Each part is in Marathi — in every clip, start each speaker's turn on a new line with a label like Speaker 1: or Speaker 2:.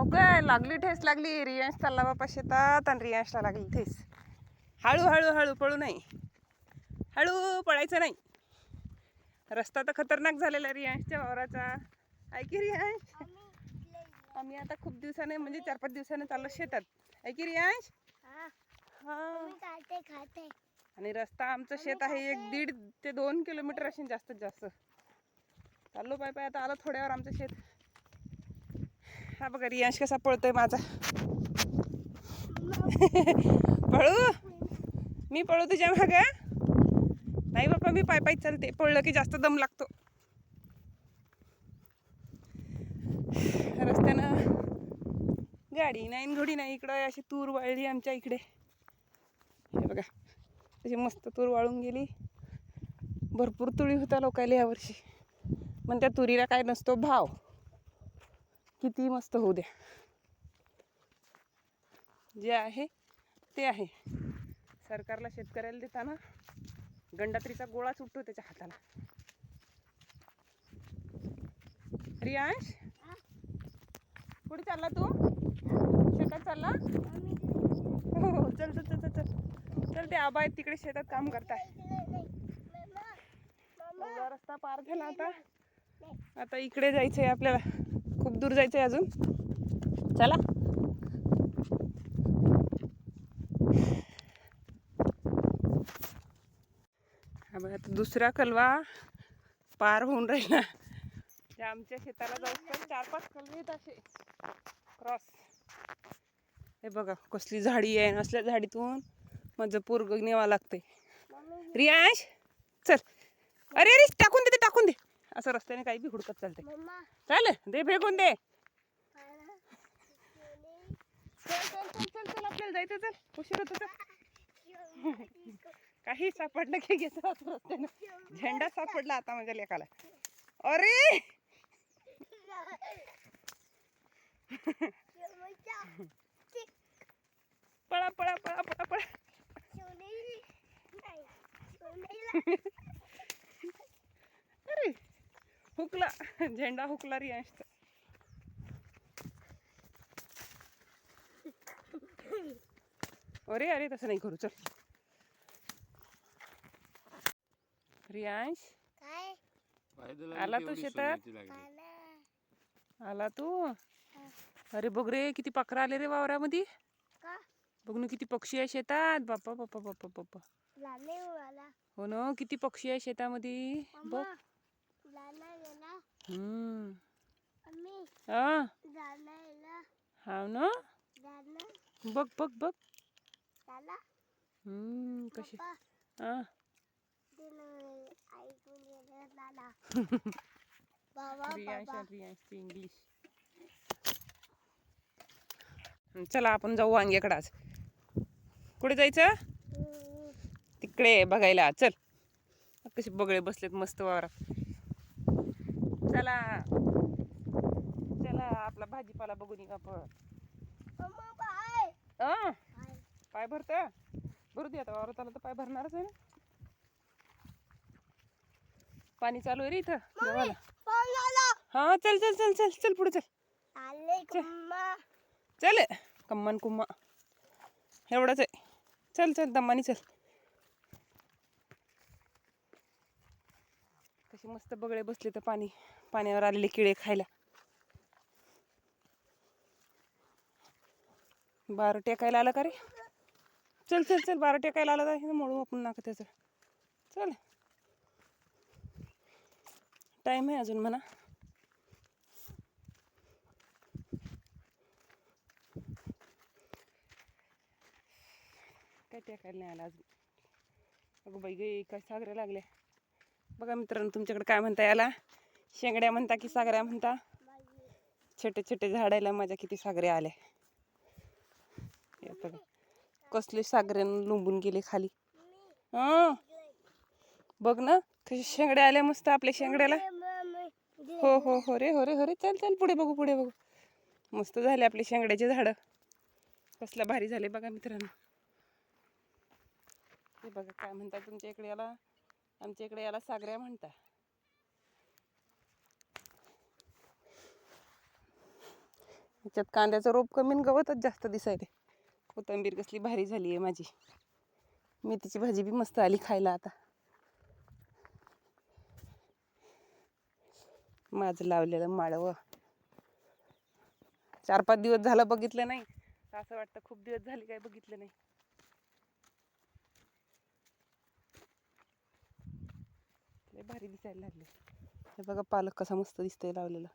Speaker 1: हो काय लागली ठेस लागली. रियांश चालला बापा शेतात आणि रियांशला लागली ठेस. हळू हळू हळू पळू नाही. हळू पळायचं नाही. रस्ता तर खतरनाक झालेला आहे रियांशच्या वावराचा. ऐकी रियांश? आम्ही आता खूप दिवसाने म्हणजे चार पाच दिवसाने चाललो शेतात. ऐकी रियांश? हा. आणि रस्ता आमचं शेत आहे एक दीड ते दोन किलोमीटर असेल जास्तीत जास्त. चाललो पाय पाय आता आलं थोड्यावर आमचं शेत. हा बघा रियांश कसा पळतोय माझा. पळू? मी पळू तुझ्या माग? नाही बाबा मी पाय पाय चालते. पळलं की जास्त दम लागतो. रस्त्यानं गाडी नाही घोडी नाही इकडं अशी तूर वाळली आमच्या इकडे. हे बघा तशी मस्त तूर वाळून गेली. भरपूर तुळी होता लोकायला यावर्षी. पण त्या तुरीला काय नसतो भाव. किती मस्त होऊ द्या जे आहे ते आहे. सरकारला शेतकऱ्याला देताना गंडात्रीचा गोळा सुटतो त्याच्या हाताला. रियांश? कुठे चालला तू? शेतात चालला? हो हो चल चल चल चल. चल ते आबा आहेत तिकडे शेतात काम करताय. रस्ता पार झाला आता. आता इकडे जायचंय आपल्याला. खूप दूर जायचंय अजून. चला. बघा आता दुसरा कलवा पार होऊन राहिला. त्या आमच्या शेताला जाऊ चार पाच कलवे आहेत असे. क्रॉस हे बघा कसली झाडी आहे असल्या झाडीतून माझं पोरग नेवा लागते रियांश चल. अरे अरे टाकून असं रस्त्याने काही बी हुडकत चालते चाल दे फेकून दे. चल चल चल चल चल आपल्याला जायचं चल. उशीर होतो चल. काही सापडलं की घेतो असं रस्त्यानं. झेंडा सापडला आता माझ्या लेकाला. अरे! पळा पळा पळा पळा पळा. हुकला झेंडा हुकला रियांशचा अरे अरे तसं नाही करू चल. रियांश?
Speaker 2: काय?
Speaker 1: आला तू शेतात? आला. तू? अरे बघ रे किती पाखरं आले रे वावरामध्ये. बघ ना किती पक्षी आहे शेतात. बाप्पा बाप्पा बाप्पा बाप्पा.
Speaker 2: उडाला
Speaker 1: हो ना किती पक्षी आहे शेतामध्ये. बघ. हाव ना? बघ बघ बघ. कशी? हा? इंग्लिश चला आपण जाऊ वांग्याकडे आज. कुठे जायचं. तिकडे बघायला. चल. कसे बगळे बसलेत मस्त वावरात. चला चला आपला भाजीपाला बघून येऊ आपण. पाय भरत? भरू दे आता वावरात आलं तर पाय भरणारच आहे ना. पाणी चालू आहे रे इथं. हा चल चल चल चल चल पुढे चल.
Speaker 2: आले कुम्मा
Speaker 1: चल कम्मान कुम्मा. एवढंच आहे. चल चल दम्मानी चल. कशी मस्त बगळे बसले तर पाणी. पाण्यावर आलेले किडे खायला. बार टेकायला आलं का रे? चल चल चल बार टेकायला आलं तर मोडू आपण नाका त्याचं. चल. टाईम आहे अजून म्हणा. काय टेकायला नाही आला अजून. अगं बाई गे काय सागऱ्या लागल्या. बघा मित्रांनो तुमच्याकडे काय म्हणता याला? शेंगड्या म्हणता की सागऱ्या म्हणता? छोटे छोटे झाडायला माझ्या किती सागऱ्या आल्या कसले सागऱ्यानं लुंबून गेले खाली. हां? बघ ना कशी शेंगड्या आल्या मस्त आपल्या शेंगड्याला. हो हो हो रे हो रे हो रे. चल चल पुढे बघू पुढे बघू. मस्त झाले आपले शेंगड्याचे झाडं. कसला भारी झाले बघा मित्रांनो. हे बघा काय म्हणतात तुमच्या इकडे याला? आमच्या इकडे याला सागऱ्या म्हणता. याच्यात कांद्याचं रोप कमी आणि गवतच जास्त दिसायले कोथिंबीर कसली भारी झाली आहे माझी. मेथीची भाजी बी मस्त आली खायला आता. माझं लावलेलं माळवं. चार पाच दिवस झालं बघितलं नाही. तर असं वाटतं खूप दिवस झाले काय बघितलं नाही. लय भारी दिसायला लागले हे बघा पालक कसा मस्त दिसतोय लावलेला.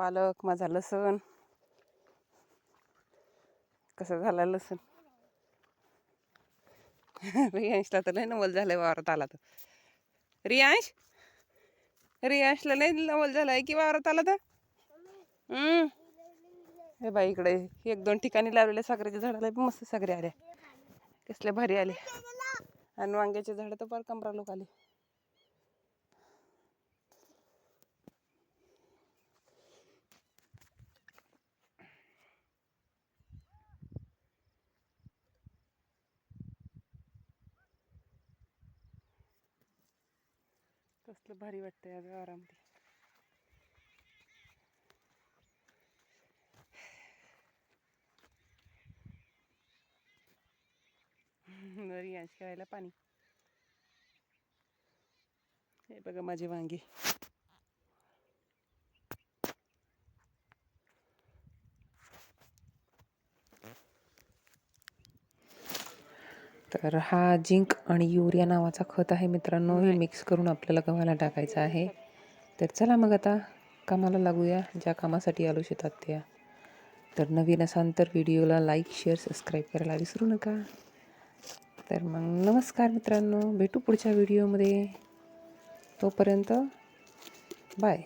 Speaker 1: पालक माझा लसण. कसं झाला लसण? रियांशला तर लय नवल झालंय वावरात आला तर. रियांश? रियांशला लय नवल झालाय की वावरात आला तर? हम्म. हे बाई इकडे एक दोन ठिकाणी लावलेल्या सागराच्या झाडाला मस्त सागरे आल्या. कसले भारी आले आणि वांग्याचे झाड तर फार कमरा लोक आले. कसलं भारी वाटतंय आज आराम रियांश खेळायला पाणी. हे बघा माझे वांगे. तर हा जिंक आणि युरिया नावाचा खत आहे मित्रांनो. हे मिक्स करून आपल्याला गव्हाला टाकायचं आहे. तर चला मग आता कामाला लागूया. ज्या कामासाठी आलो शेतात त्या. तर नवीन असाल तर व्हिडिओला लाईक शेअर सबस्क्राईब करायला विसरू नका. तर मग नमस्कार मित्रांनो. भेटू पुढच्या व्हिडिओमध्ये. तोपर्यंत बाय